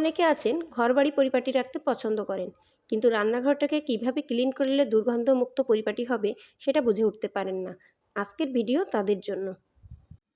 অনেকে আছেন ঘরবাড়ি পরিপাটি রাখতে পছন্দ করেন, কিন্তু রান্নাঘরটাকে কীভাবে ক্লিন করলে দুর্গন্ধমুক্ত পরিপাটি হবে সেটা বুঝে উঠতে পারেন না। আজকের ভিডিও তাদের জন্য।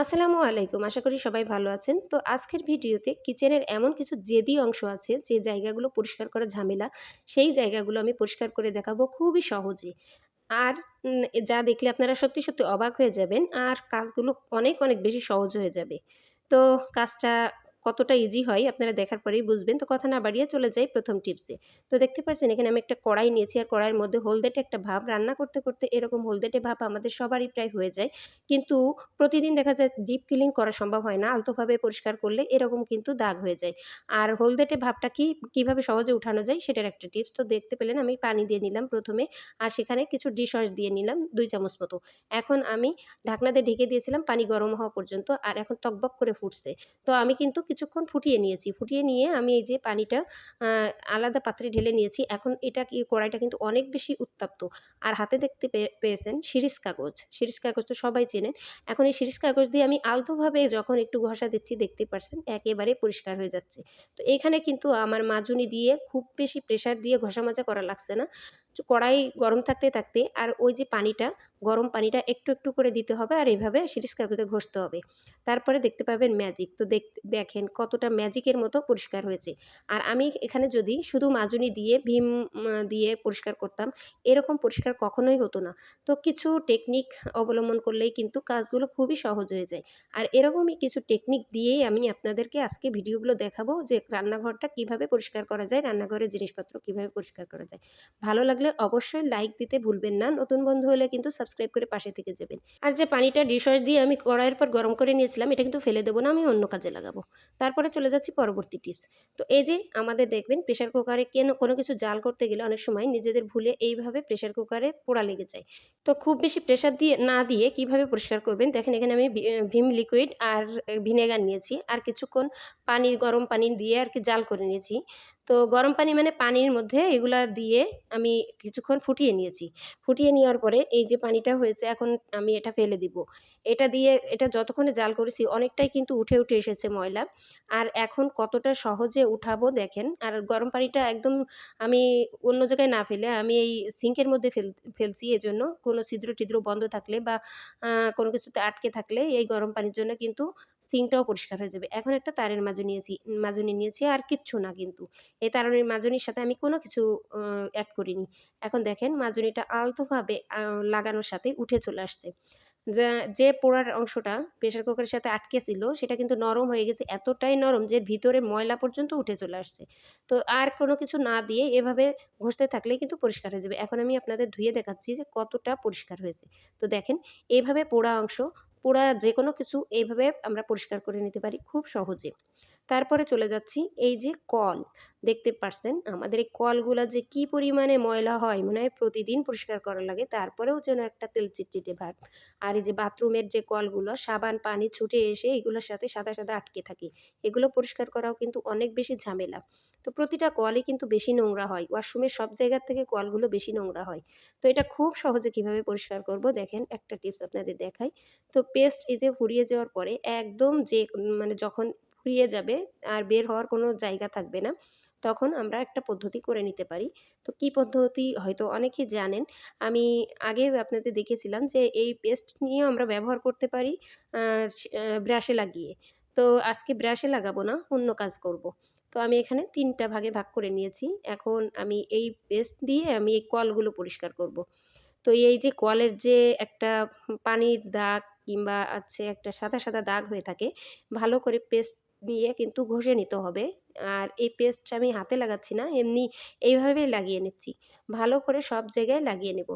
আসসালামু আলাইকুম, আশা করি সবাই ভালো আছেন। তো আজকের ভিডিওতে কিচেনের এমন কিছু জেদি অংশ আছে যে জায়গাগুলো পরিষ্কার করা ঝামেলা, সেই জায়গাগুলো আমি পরিষ্কার করে দেখাবো খুবই সহজে। আর যা দেখলে আপনারা সত্যি সত্যি অবাক হয়ে যাবেন, আর কাজগুলো অনেক অনেক বেশি সহজ হয়ে যাবে। তো কাজটা কতটা ইজি হয় আপনারা দেখার পরেই বুঝবেন। তো কথা না বাড়িয়ে চলে যাই প্রথম টিপসে তো দেখতে পাচ্ছেন এখানে আমি একটা কড়াই নিয়েছি আর কড়াইয়ের মধ্যে হলদেটে একটা ভাব। রান্না করতে করতে এরকম হলদেটে ভাব আমাদের সবারই প্রায় হয়ে যায়। কিন্তু প্রতিদিন দেখা যায় ডিপ ক্লিন করা সম্ভব হয় না। আলতোভাবে পরিষ্কার করলে এরকম কিন্তু দাগ হয়ে যায়। আর হলদেটে ভাবটা কি, কীভাবে সহজে উঠানো যায় সেটার একটা টিপস তো দেখতে পেলেন আমি পানি দিয়ে নিলাম প্রথমে আর সেখানে কিছু ডিশ ওয়াশ দিয়ে নিলাম দুই চামচ মতো। এখন আমি ঢাকনা দিয়ে ঢেকে দিয়েছিলাম পানি গরম হওয়া পর্যন্ত আর এখন টকবক করে ফুটছে। তো আমি কিন্তু কিছুক্ষণ ফুটিয়ে নিয়েছি। ফুটিয়ে নিয়ে আমি এই যে পানিটা আলাদা পাত্রে ঢেলে নিয়েছি। এখন এটা কি, কড়াইটা কিন্তু অনেক বেশি উত্তপ্ত। আর হাতে দেখতে পেয়েছেন শিরিষ কাগজ। শিরিষ কাগজ তো সবাই চেনেন। এখন এই শিরিষ কাগজ দিয়ে আমি আলতোভাবে যখন একটু ঘষা দিচ্ছি, দেখতে পারছেন একেবারে পরিষ্কার হয়ে যাচ্ছে। তো এখানে কিন্তু আমার মাজুনি দিয়ে খুব বেশি প্রেশার দিয়ে ঘষা মাজা করা লাগছে না। কড়াই গরম থাকতে থাকতে আর ওই যে পানিটা, গরম পানিটা একটু একটু করে দিতে হবে আর এইভাবে শিরিষ কাগজে ঘষতে হবে। তারপরে দেখতে পাবেন ম্যাজিক তো দেখ, দেখেন কতটা ম্যাজিকের মতো পরিষ্কার হয়েছে। আর আমি এখানে যদি শুধু মাজুনি দিয়ে, ভীম দিয়ে পরিষ্কার করতাম, এরকম পরিষ্কার কখনোই হতো না। তো কিছু টেকনিক অবলম্বন করলেই কিন্তু কাজগুলো খুবই সহজ হয়ে যায়। আর এরকমই কিছু টেকনিক দিয়েই আমি আপনাদেরকে আজকে ভিডিওগুলো দেখাবো যে রান্নাঘরটা কীভাবে পরিষ্কার করা যায়, রান্নাঘরের জিনিসপত্র কীভাবে পরিষ্কার করা যায়। ভালো লাগলে অবশ্যই লাইক দিতে ভুলবেন না। নতুন বন্ধু হলে কিন্তু সাবস্ক্রাইব করে পাশে থেকে যাবেন। আর যে পানিটা ডিশওয়াশ দিয়ে আমি কড়াইয়ের পর গরম করে নিয়েছিলাম, এটা কিন্তু ফেলে দেবো না, আমি অন্য কাজে লাগাবো। তারপরে চলে যাচ্ছি পরবর্তী টিপস তো এই যে আমাদের দেখবেন প্রেশার কুকারে কেন কোনো কিছু জাল করতে গেলে অনেক সময় নিজেদের ভুলে এইভাবে প্রেশার কুকারে পোড়া লেগে যায়। তো খুব বেশি প্রেশার দিয়ে না দিয়ে কীভাবে পরিষ্কার করবেন? দেখেন এখানে আমি ভিম লিকুইড আর ভিনেগার নিয়েছি। আর কিছুক্ষণ পানি গরম পানি দিয়ে আর কি জাল করে নিয়েছি। তো গরম পানি মানে পানির মধ্যে এগুলা দিয়ে আমি কিছুক্ষণ ফুটিয়ে নিয়েছি। ফুটিয়ে নেওয়ার পরে এই যে পানিটা হয়েছে, এখন আমি এটা ফেলে দিব। এটা দিয়ে, এটা যতক্ষণে জাল করেছি, অনেকটাই কিন্তু উঠে উঠে এসেছে ময়লা। আর এখন কতটা সহজে উঠাবো দেখেন। আর গরম পানিটা একদম আমি অন্য জায়গায় না ফেলে, আমি এই সিঙ্কের মধ্যে ফেল, ফেলছি এজন্য। কোনো ছিদ্র টিদ্র বন্ধ থাকলে বা কোনো কিছুতে আটকে থাকলে এই গরম পানির জন্য কিন্তু সিঙ্কটাও পরিষ্কার হয়ে যাবে। এখন একটা তারের মাজু নিয়েছি, মাজুনি নিয়েছি আর কিচ্ছু না কিন্তু। এই তারের মাজুনির সাথে আমি কোনো কিছু অ্যাড করিনি। এখন দেখেন মাজুনিটা আলতোভাবে লাগানোর সাথে উঠে চলে আসছে। যা পোড়ার অংশটা প্রেশার কুকারের সাথে আটকে ছিল সেটা কিন্তু নরম হয়ে গেছে, এতটাই নরম যে ভিতরে ময়লা পর্যন্ত উঠে চলে আসছে। তো আর কোনো কিছু না দিয়ে এভাবে ঘষতে থাকলে কিন্তু পরিষ্কার হয়ে যাবে। এখন আমি আপনাদের ধুয়ে দেখাচ্ছি যে কতটা পরিষ্কার হয়েছে। তো দেখেন এইভাবে পোড়া অংশ পোড়া যে কোনো কিছু এইভাবে আমরা পরিষ্কার করে নিতে পারি খুব সহজে। তারপরে চলে যাচ্ছি এই যে কল। দেখতে পারছেন আমাদের এই কলগুলো যে কি পরিমাণে ময়লা হয়, মনে হয় প্রতিদিন পরিষ্কার করা লাগে, তারপরেও যেন একটা তেল চিটচিটে ভাব। আর এই যে বাথরুমের যে কলগুলো, সাবান, পানি ছুটে এসে এগুলোর সাথে সাদা সাদা আটকে থাকে। এগুলো পরিষ্কার করাও কিন্তু অনেক বেশি ঝামেলা। তো প্রতিটা কলই কিন্তু বেশি নোংরা হয়। ওয়াশরুমের সব জায়গার থেকে কলগুলো বেশি নোংরা হয়। তো এটা খুব সহজে কীভাবে পরিষ্কার করব? দেখেন, একটা টিপস আপনাদের দেখাই। তো পেস্ট এই যে ফুরিয়ে যাওয়ার পরে একদম যে মানে যখন ফুরিয়ে যাবে আর বের হওয়ার কোনো জায়গা থাকবে না। তখন আমরা একটা পদ্ধতি করে নিতে পারি। তো কি পদ্ধতি হয়তো অনেকেই জানেন। আমি আগে আপনাদের দেখেছিলাম যে এই পেস্ট নিয়ে আমরা ব্যবহার করতে পারি ব্রাশে লাগিয়ে। তো আজকে ব্রাশে লাগাবো না, অন্য কাজ করব। তো আমি এখানে তিনটা ভাগে ভাগ করে নিয়েছি। এখন আমি এই পেস্ট দিয়ে আমি এই কলগুলো পরিষ্কার করব। তো এই যে কলের যে একটা পানির দাগ কিংবা আছে একটা সাদা সাদা দাগ হয়ে থাকে, ভালো করে পেস্ট দিয়ে কিন্তু ঘষে নিতে হবে। আর এই পেস্ট আমি হাতে লাগাচ্ছি না, এমনি এইভাবেই লাগিয়ে নিচ্ছি। ভালো করে সব জায়গায় লাগিয়ে নেব।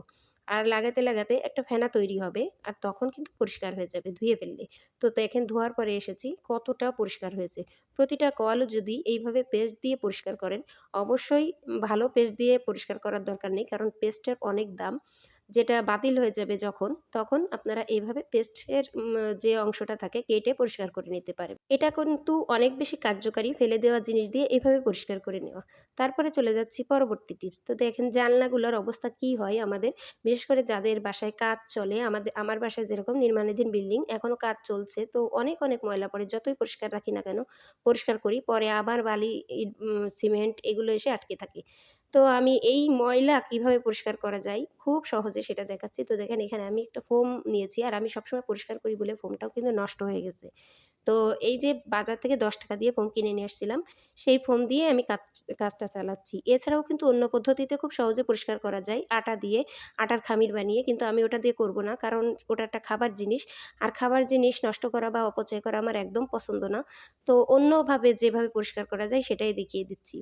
আর লাগাতে লাগাতে একটা ফেনা তৈরি হবে আর তখন কিন্তু পরিষ্কার হয়ে যাবে ধুয়ে ফেললে। তো দেখেন ধোয়ার পরে এসেছি, কতটা পরিষ্কার হয়েছে। প্রতিটা কলও যদি এইভাবে পেস্ট দিয়ে পরিষ্কার করেন, অবশ্যই ভালো পেস্ট দিয়ে পরিষ্কার করার দরকার নেই, কারণ পেস্টের অনেক দাম। যেটা বাতিল হয়ে যাবে যখন, তখন আপনারা এইভাবে পেস্টের যে অংশটা থাকে কেটে পরিষ্কার করে নিতে পারেন। এটা কিন্তু অনেক বেশি কার্যকারী ফেলে দেওয়া জিনিস দিয়ে এভাবে পরিষ্কার করে নেওয়া। তারপরে চলে যাচ্ছি পরবর্তী টিপস। তো দেখেন জানলাগুলোর অবস্থা কি হয় আমাদের? বিশেষ করে যাদের বাসায় কাজ চলে, আমাদের, আমার বাসায় যেরকম নির্মাণাধীন বিল্ডিং এখনও কাজ চলছে। তো অনেক অনেক ময়লা পড়ে, যতই পরিষ্কার রাখি না কেন, পরিষ্কার করি। পরে আবার বালি সিমেন্ট এগুলো এসে আটকে থাকে। তো আমি এই ময়লা কীভাবে পরিষ্কার করা যায়? খুব সহজে সেটা দেখাচ্ছি। তো দেখেন, এখানে আমি একটা ফোম নিয়েছি আর আমি সবসময় পরিষ্কার করি বলে ফোমটাও কিন্তু নষ্ট হয়ে গেছে। তো এই যে বাজার থেকে দশ টাকা দিয়ে ফোম কিনে নিয়ে আসছিলাম, সেই ফোম দিয়ে আমি কাজ কাজটা চালাচ্ছি। এছাড়াও কিন্তু অন্য পদ্ধতিতে খুব সহজে পরিষ্কার করা যায়। আটা দিয়ে, আটার খামির বানিয়ে কিন্তু আমি ওটা দিয়ে করব না কারণ ওটা একটা খাবার জিনিস। আর খাবার জিনিস নষ্ট করা বা অপচয় করা আমার একদম পছন্দ না। তো অন্যভাবে যেভাবে পরিষ্কার করা যায় সেটাই দেখিয়ে দিচ্ছি।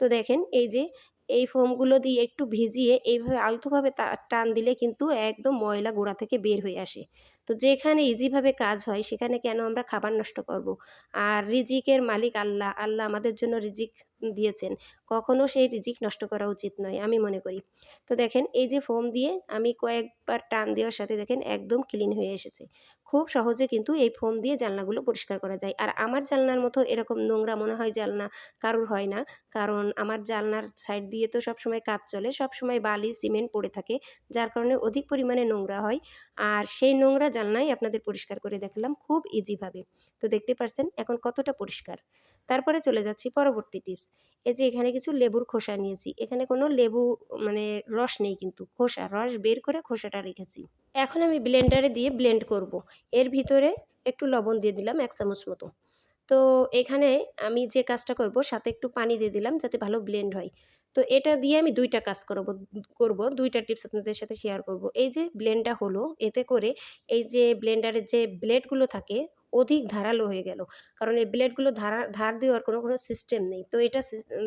তো দেখেন, এই যে এই ফোমগুলো দিয়ে একটু ভিজিয়ে এইভাবে আলতোভাবে টান দিলে কিন্তু একদম ময়লা গোড়া থেকে বের হয়ে আসে। তো যেখানে ইজিভাবে কাজ হয়, সেখানে কেন আমরা খাবার নষ্ট করব। আর রিজিকের মালিক আল্লাহ আল্লাহ আমাদের জন্য রিজিক দিয়েছেন। কখনো সেই রিজিক নষ্ট করা উচিত নয়, আমি মনে করি। তো দেখেন, এই যে ফোম দিয়ে আমি কয়েকবার টান দেওয়ার সাথে দেখেন একদম ক্লিন হয়ে এসেছে। খুব সহজে কিন্তু এই ফোম দিয়ে জানলাগুলো পরিষ্কার করা যায়। আর আমার জানলার মতো এরকম নোংরা মনে হয় জানলা কারুর হয় না। কারণ আমার জানলার সাইড দিয়ে তো সবসময় কাজ চলে, সবসময় বালি সিমেন্ট পড়ে থাকে, যার কারণে অধিক পরিমাণে নোংরা হয়। আর সেই নোংরা জানলাই আপনাদের পরিষ্কার করে দেখলাম খুব ইজিভাবে তো দেখতে পারছেন এখন কতটা পরিষ্কার। তারপরে চলে যাচ্ছি পরবর্তী টিপস এই যে এখানে কিছু লেবুর খোসা নিয়েছি। এখানে কোনো লেবু মানে রস নেই কিন্তু, খোসা, রস বের করে খোসাটা রেখেছি। এখন আমি ব্লেন্ডারে দিয়ে ব্লেন্ড করব। এর ভিতরে একটু লবণ দিয়ে দিলাম এক চামচ মতো। তো এখানে আমি যে কাজটা করব, সাথে একটু পানি দিয়ে দিলাম যাতে ভালো ব্লেন্ড হয়। তো এটা দিয়ে আমি দুইটা কাজ করব করব, দুইটা টিপস আপনাদের সাথে শেয়ার করব। এই যে ব্লেন্ডটা হলো, এতে করে এই যে ব্লেন্ডারের যে ব্লেডগুলো থাকে, অধিক ধারালো হয়ে গেল। কারণ এই ব্লেডগুলো ধারা, ধার দেওয়ার কোনো কোনো সিস্টেম নেই। তো এটা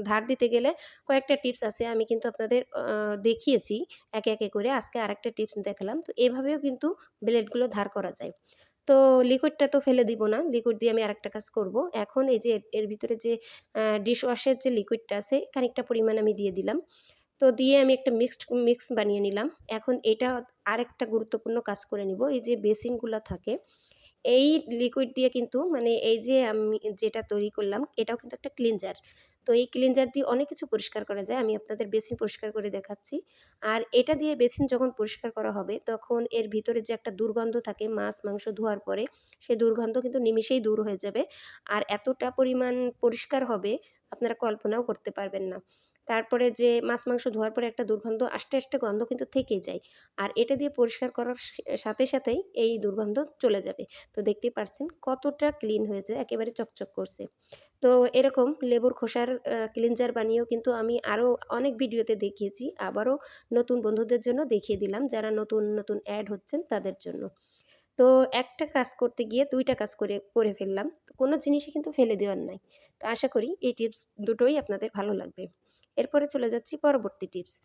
ধার দিতে গেলে কয়েকটা টিপস আছে, আমি কিন্তু আপনাদের দেখিয়েছি। একে একে করে আজকে আরেকটা টিপস দেখালাম। তো এভাবেও কিন্তু ব্লেডগুলো ধার করা যায়। তো লিকুইডটা তো ফেলে দিব না। লিকুইড দিয়ে আমি আরেকটা কাজ করব। এখন এই যে এর ভিতরে যে ডিশওয়াশের যে লিকুইডটা আছে, খানিকটা পরিমাণ আমি দিয়ে দিলাম। তো দিয়ে আমি একটা মিক্সড মিক্স বানিয়ে নিলাম। এখন এটা আরেকটা গুরুত্বপূর্ণ কাজ করে নিব। এই যে বেসিনগুলো থাকে এই লিকুইড দিয়ে কিন্তু মানে এই যে আমি যেটা তৈরি করলাম, এটাও কিন্তু একটা ক্লিনজার তো এই ক্লিনজার দিয়ে অনেক কিছু পরিষ্কার করা যায়। আমি আপনাদের বেসিন পরিষ্কার করে দেখাচ্ছি। আর এটা দিয়ে বেসিন যখন পরিষ্কার করা হবে, তখন এর ভিতরে যে একটা দুর্গন্ধ থাকে মাছ, মাংস ধোয়ার পরে, সে দুর্গন্ধ কিন্তু নিমিষেই দূর হয়ে যাবে। আর এতটা পরিমাণ পরিষ্কার হবে, আপনারা কল্পনাও করতে পারবেন না। তারপরে যে মাছ মাংস ধোয়ার পরে একটা দুর্গন্ধ আস্তে আস্তে গন্ধ কিন্তু থেকেই যায়। আর এটা দিয়ে পরিষ্কার করার সাথে, সাথেই এই দুর্গন্ধ চলে যাবে। তো দেখতেই পারছেন কতটা ক্লিন হয়েছে, একেবারে চকচক করছে। তো এরকম লেবুর খোসার ক্লিনজার বানিয়েও কিন্তু আমি আরও অনেক ভিডিওতে দেখিয়েছি, আবারও নতুন বন্ধুদের জন্য দেখিয়ে দিলাম যারা নতুন নতুন অ্যাড হচ্ছেন তাদের জন্য। তো একটা কাজ করতে গিয়ে দুইটা কাজ করে করে ফেললাম। কোনো জিনিসই কিন্তু ফেলে দেওয়ার নাই। তো আশা করি এই টিপস দুটোই আপনাদের ভালো লাগবে। এরপরে চলে যাচ্ছি পরবর্তী টিপস।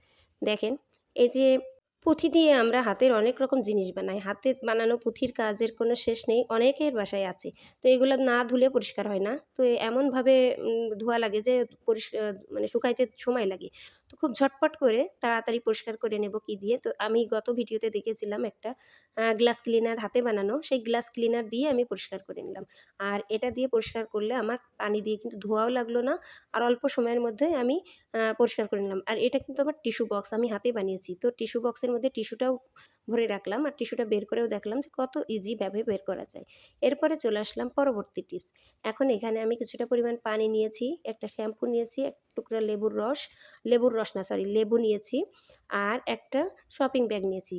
দেখেন, এই যে পুঁথি দিয়ে আমরা হাতের অনেক রকম জিনিস বানাই, হাতে বানানো পুঁথির কাজের কোনো শেষ নেই, অনেকের বাসায় আছে। তো এগুলো না ধুলে পরিষ্কার হয় না। তো এমনভাবে ধোয়া লাগে যে পরিষ্কার মানে শুকাইতে সময় লাগে। তো খুব ঝটপট করে তাড়াতাড়ি পরিষ্কার করে নেব কি দিয়ে। তো আমি গত ভিডিওতে দেখেছিলাম একটা গ্লাস ক্লিনার হাতে বানানো, সেই গ্লাস ক্লিনার দিয়ে আমি পরিষ্কার করে নিলাম। আর এটা দিয়ে পরিষ্কার করলে আমার পানি দিয়ে কিন্তু ধোয়াও লাগল না, আর অল্প সময়ের মধ্যে আমি পরিষ্কার করে নিলাম। আর এটা কিন্তু আমার টিস্যু বক্স আমি হাতে বানিয়েছি। তো টিস্যু বক্সের মধ্যে টিস্যুটাও ভরে রাখলাম, আর টিস্যুটা বের করেও দেখলাম যে কত ইজি ইজিভাবে বের করা যায়। এরপরে চলে আসলাম পরবর্তী টিপস এখন এখানে আমি কিছুটা পরিমাণ পানি নিয়েছি, একটা শ্যাম্পু নিয়েছি টুকরা লেবুর রস লেবুর রস না সরি লেবু নিয়েছি আর একটা শপিং ব্যাগ নিয়েছি।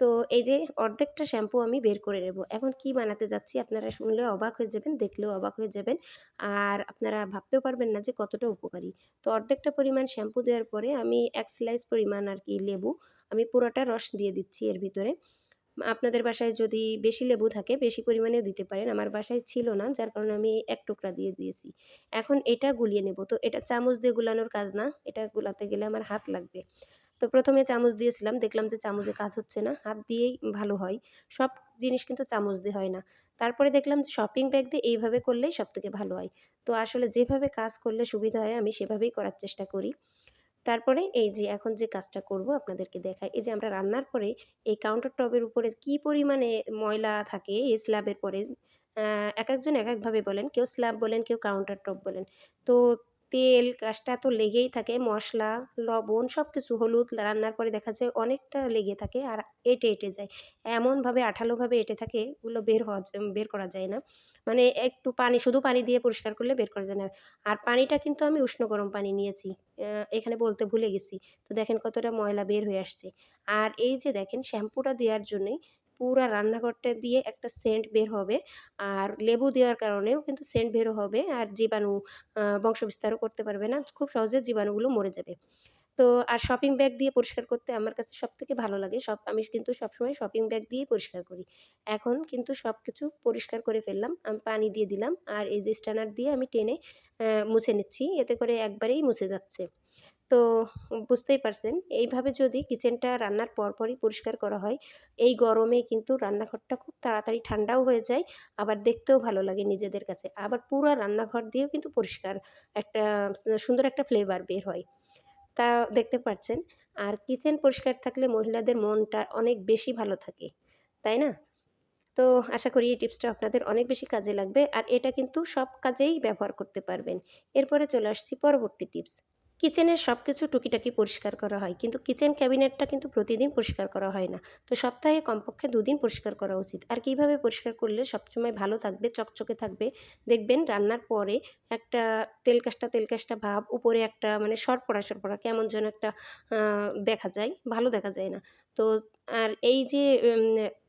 তো এই যে অর্ধেকটা শ্যাম্পু আমি বের করে নেব। এখন কি বানাতে যাচ্ছি আপনারা শুনলে অবাক হয়ে যাবেন, দেখলেও অবাক হয়ে যাবেন আর আপনারা ভাবতেও পারবেন না যে কতটা উপকারী। তো অর্ধেকটা পরিমাণ শ্যাম্পু দেওয়ার পরে আমি এক স্লাইস পরিমাণ আর কি লেবু, আমি পুরোটা রস দিয়ে দিচ্ছি এর ভিতরে। আপনাদের বাসায় যদি বেশি লেবু থাকে, বেশি পরিমাণেও দিতে পারেন। আমার বাসায় ছিল না, যার কারণে আমি এক টুকরা দিয়ে দিয়েছি। এখন এটা গুলিয়ে নেব। তো এটা চামচ দিয়ে গুলানোর কাজ না, এটা গুলাতে গেলে আমার হাত লাগবে। তো প্রথমে চামচ দিয়েছিলাম, দেখলাম যে চামচে কাজ হচ্ছে না, হাত দিয়েই ভালো হয়। সব জিনিস কিন্তু চামচ দিয়ে হয় না। তারপরে দেখলাম যে শপিং ব্যাগ দিয়ে এইভাবে করলেই সব থেকে ভালো হয়। তো আসলে যেভাবে কাজ করলে সুবিধা হয়, আমি সেভাবেই করার চেষ্টা করি। তারপরে এই যে এখন যে কাজটা করব আপনাদেরকে দেখাই, এই যে আমরা রান্নার পরে এই কাউন্টার টপের উপরে কি পরিমাণে ময়লা থাকে এই স্ল্যাবের পরে? এক একজন এক একভাবে বলেন, কেউ স্ল্যাব বলেন, কেউ কাউন্টার টপ বলেন। তো তেল কাজটা তো লেগেই থাকে, মশলা, লবণ সব কিছু হলুদ রান্নার পরে দেখা যায় অনেকটা লেগে থাকে আর এঁটে এঁটে যায়। এমনভাবে, আঠালোভাবে এঁটে থাকে, ওগুলো বের হওয়া বের করা যায় না। মানে একটু পানি, শুধু পানি দিয়ে পরিষ্কার করলে বের করা যায় না। আর পানিটা কিন্তু আমি উষ্ণ গরম পানি নিয়েছি এখানে বলতে ভুলে গেছি। তো দেখেন কতটা ময়লা বের হয়ে আসছে। আর এই যে দেখেন, শ্যাম্পুটা দেওয়ার জন্যই পুরা রান্নাঘরটা দিয়ে একটা সেন্ট বের হবে। আর লেবু দেওয়ার কারণেও কিন্তু সেন্ট বের হবে। আর জীবাণু বংশবিস্তারও করতে পারবে না। খুব সহজে জীবাণুগুলো মরে যাবে। তো, আর শপিং ব্যাগ দিয়ে পরিষ্কার করতে আমার কাছে সব থেকে ভালো লাগে। সব, আমি কিন্তু সবসময় শপিং ব্যাগ দিয়ে পরিষ্কার করি। এখন কিন্তু সব কিছু পরিষ্কার করে ফেললাম। আমি পানি দিয়ে দিলাম। আর এই যে স্ট্যানার দিয়ে আমি টেনে মুছে নিচ্ছি। এতে করে একবারেই মুছে যাচ্ছে। তো বুঝতেই পারছেন। এইভাবে যদি কিচেনটা রান্নার পরপরই পরিষ্কার করা হয়, এই গরমে কিন্তু রান্নাঘরটা খুব তাড়াতাড়ি ঠান্ডাও হয়ে যায়, আবার দেখতেও ভালো লাগে নিজেদের কাছে। আবার পুরো রান্নাঘর দিয়েও কিন্তু পরিষ্কার একটা সুন্দর একটা ফ্লেভার বের হয়। তা দেখতে পাচ্ছেন আর কিচেন পরিষ্কার থাকলে মহিলাদের মনটা অনেক বেশি ভালো থাকে, তাই না? তো আশা করি এই টিপসটা আপনাদের অনেক বেশি কাজে লাগবে, আর এটা কিন্তু সব কাজেই ব্যবহার করতে পারবেন। এরপরে চলে আসছি পরবর্তী টিপস। কিচেনের সব কিছু টুকিটাকি পরিষ্কার করা হয়। কিন্তু কিচেন ক্যাবিনেটটা কিন্তু প্রতিদিন পরিষ্কার করা হয় না। তো সপ্তাহে কমপক্ষে দুদিন পরিষ্কার করা উচিত। আর কীভাবে পরিষ্কার করলে সবসময় ভালো থাকবে, চকচকে থাকবে, দেখবেন রান্নার পরে একটা তেলকাশটা তেলকাশটা ভাব, উপরে একটা মানে সরপড়া সরপড়া কেমন যেন একটা দেখা যায়, ভালো দেখা যায় না। তো আর এই যে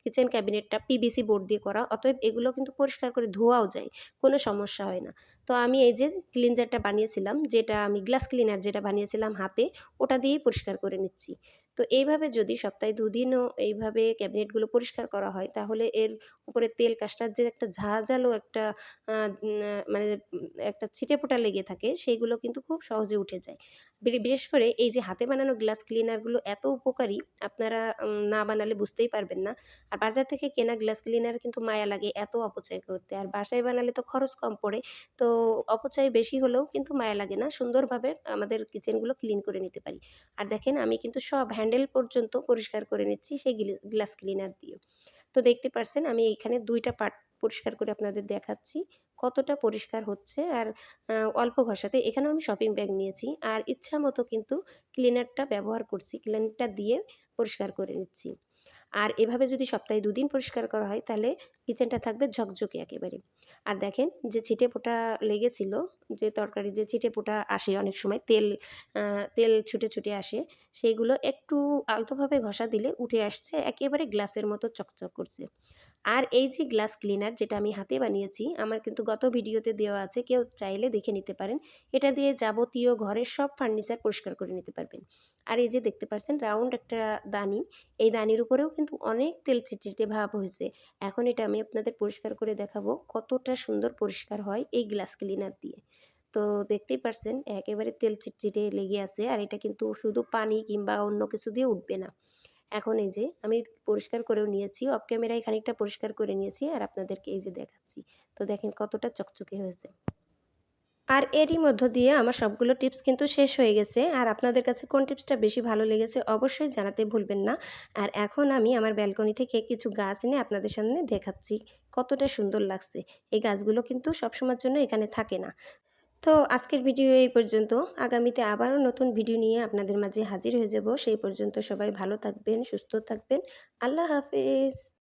কিচেন ক্যাবিনেটটা পিবিসি বোর্ড দিয়ে করা, অতএব এগুলো কিন্তু পরিষ্কার করে ধোয়াও যায়, কোনো সমস্যা হয় না। তো আমি এই যে ক্লিনজারটা বানিয়েছিলাম, যেটা আমি গ্লাস ক্লিনার যেটা বানিয়েছিলাম হাতে, ওটা দিয়েই পরিষ্কার করে নিচ্ছি। তো এইভাবে যদি সপ্তাহে দুদিনও এইভাবে ক্যাবিনেটগুলো পরিষ্কার করা হয়, তাহলে এর উপরে তেল কাজটার যে একটা ঝাঁঝালো একটা মানে একটা ছিটেফোঁটা লেগে থাকে সেইগুলো কিন্তু খুব সহজে উঠে যায়। বিশেষ করে এই যে হাতে বানানো গ্লাস ক্লিনারগুলো এত উপকারী, আপনারা না বানালে বুঝতেই পারবেন না। আর বাজার থেকে কেনা গ্লাস ক্লিনার কিন্তু মায়া লাগে এত অপচয় করতে। আর বাসায় বানালে তো খরচ কম পড়ে, তো অপচয় বেশি হলেও কিন্তু মায়া লাগে না সুন্দরভাবে আমাদের কিচেনগুলো ক্লিন করে নিতে পারি। আর দেখেন আমি কিন্তু সব হ্যান্ডেল পর্যন্ত পরিষ্কার করে নিচ্ছি সেই গ্লাস ক্লিনার দিয়ে তো দেখতে পারছেন আমি এখানে দুইটা পার্ট পরিষ্কার করে আপনাদের দেখাচ্ছি, কতটা পরিষ্কার হচ্ছে আর অল্প ঘষাতে। এখানেও আমি শপিং ব্যাগ নিয়েছি আর ইচ্ছা মতো কিন্তু ক্লিনারটা ব্যবহার করছি ক্লিনারটা দিয়ে পরিষ্কার করে নিচ্ছি। আর এভাবে যদি সপ্তাহে দুদিন পরিষ্কার করা হয় তাহলে কিচেনটা থাকবে ঝকঝকে একেবারে। আর দেখেন যে ছিটে পোটা লেগেছিল যে তরকারি, যে ছিটে পোটা আসে অনেক সময়, তেল তেল ছুটে ছুটে আসে, সেইগুলো একটু আলতোভাবে ঘষা দিলে উঠে আসছে, একেবারে গ্লাসের মতো চকচক করছে। আর এই যে গ্লাস ক্লিনার যেটা আমি হাতে বানিয়েছি, আমার কিন্তু গত ভিডিওতে দেওয়া আছে, কেউ চাইলে দেখে নিতে পারেন। এটা দিয়ে যাবতীয় ঘরের সব ফার্নিচার পরিষ্কার করে নিতে পারবেন। আর এই যে দেখতে পাচ্ছেন, রাউন্ড একটা দানি, এই দানির উপরেও কিন্তু অনেক তেল চিটচিটে ভাব হয়েছে। এখন এটা আমি আপনাদের পরিষ্কার করে দেখাবো কতটা সুন্দর পরিষ্কার হয় এই গ্লাস ক্লিনার দিয়ে। তো দেখতেই পারছেন, একেবারে তেল চিটচিটে লেগে আছে। আর এটা কিন্তু শুধু পানি কিংবা অন্য কিছু দিয়ে উঠবে না। এখন এই যে আমি পরিষ্কার করেও নিয়েছি অফ ক্যামেরায় খানিকটা পরিষ্কার করে নিয়েছি আর আপনাদেরকে এই যে দেখাচ্ছি। তো দেখেন কতটা চকচকে হয়েছে। আর এরই মধ্য দিয়ে আমার সবগুলো টিপস কিন্তু শেষ হয়ে গেছে। আর আপনাদের কাছে কোন টিপসটা বেশি ভালো লেগেছে অবশ্যই জানাতে ভুলবেন না। আর এখন আমি আমার ব্যালকনি থেকে কিছু গাছ এনে আপনাদের সামনে দেখাচ্ছি, কতটা সুন্দর লাগছে। এই গাছগুলো কিন্তু সবসময়ের জন্য এখানে থাকে না। তো আজকের ভিডিও এই পর্যন্ত। আগামীতে আবারও নতুন ভিডিও নিয়ে আপনাদের মাঝে হাজির হয়ে যাব। সেই পর্যন্ত সবাই ভালো থাকবেন, সুস্থ থাকবেন। আল্লাহ হাফেজ।